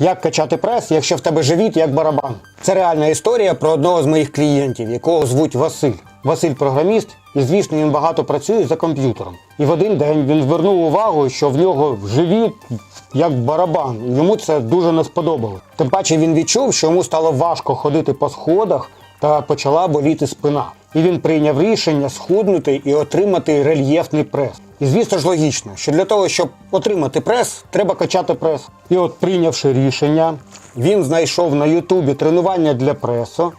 Як качати прес, якщо в тебе живіт як барабан? Це реальна історія про одного з моїх клієнтів, якого звуть Василь. Василь програміст, і звісно, він багато працює за комп'ютером. І в один день він звернув увагу, що в нього живіт як барабан. Йому це дуже не сподобало. Тим паче він відчув, що йому стало важко ходити по сходах та почала боліти спина. І він прийняв рішення схуднути і отримати рельєфний прес. І звісно ж логічно, що для того, щоб отримати прес, треба качати прес. І от прийнявши рішення, він знайшов на Ютубі тренування для пресу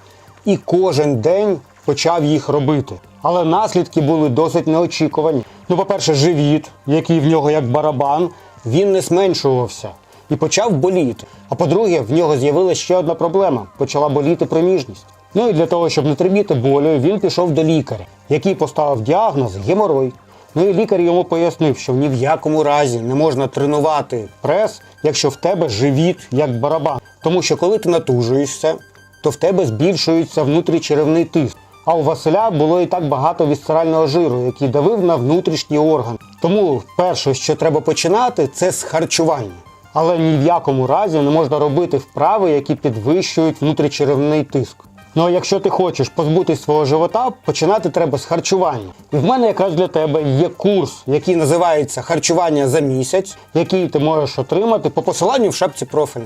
і кожен день почав їх робити. Але наслідки були досить неочікувані. Ну, по-перше, живіт, який в нього як барабан, він не зменшувався і почав боліти. А по-друге, в нього з'явилася ще одна проблема: почала боліти проміжність. Ну і для того, щоб не терпіти болю, він пішов до лікаря, який поставив діагноз геморой. Ну і лікар йому пояснив, що ні в якому разі не можна тренувати прес, якщо в тебе живіт як барабан. Тому що коли ти натужуєшся, то в тебе збільшується внутрічеревний тиск. А у Василя було і так багато вісцерального жиру, який давив на внутрішні органи. Тому перше, що треба починати, це з харчування. Але ні в якому разі не можна робити вправи, які підвищують внутрічеревний тиск. Ну а якщо ти хочеш позбутись свого живота, починати треба з харчування. І в мене якраз для тебе є курс, який називається Харчування за місяць, який ти можеш отримати по посиланню в шапці профілю.